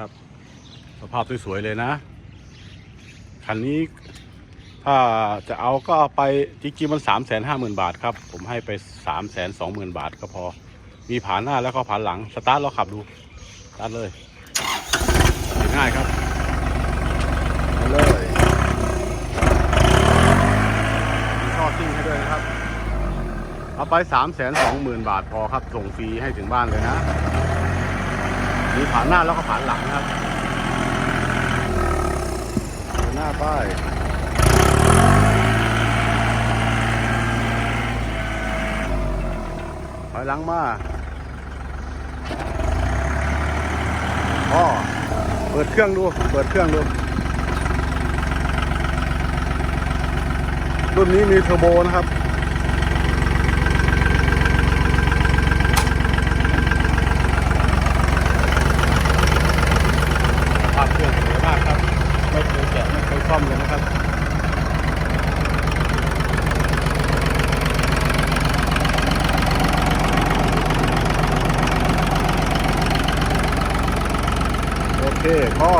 ครับ สภาพสวยๆเลยนะ คันนี้ถ้าจะเอาก็เอาไปจริงๆมันสามแสนห้าหมื่นบาทครับ ผมให้ไปสามแสนสองหมื่นบาทก็พอ มีผ่านหน้าแล้วก็ผ่านหลัง สตาร์ทเราขับดู สตาร์ทเลย ง่ายครับมาเลยมีท่อซิ่งให้ด้วยนะครับ เอาไปสามแสนสองหมื่นบาทพอครับ ส่งฟรีให้ถึงบ้านเลยนะ มีผ่านหน้าแล้วก็ผ่านหลังนะครับหน้าป้ายถอยหลังมาพ่อเปิดเครื่องดู เปิดเครื่องดูรุ่นนี้มีเทอร์โบนะครับ ภาพเครื่องสวยมากครับ ไม่เคยแกะไม่เคยซ่อมเลยนะครับ โอเคก็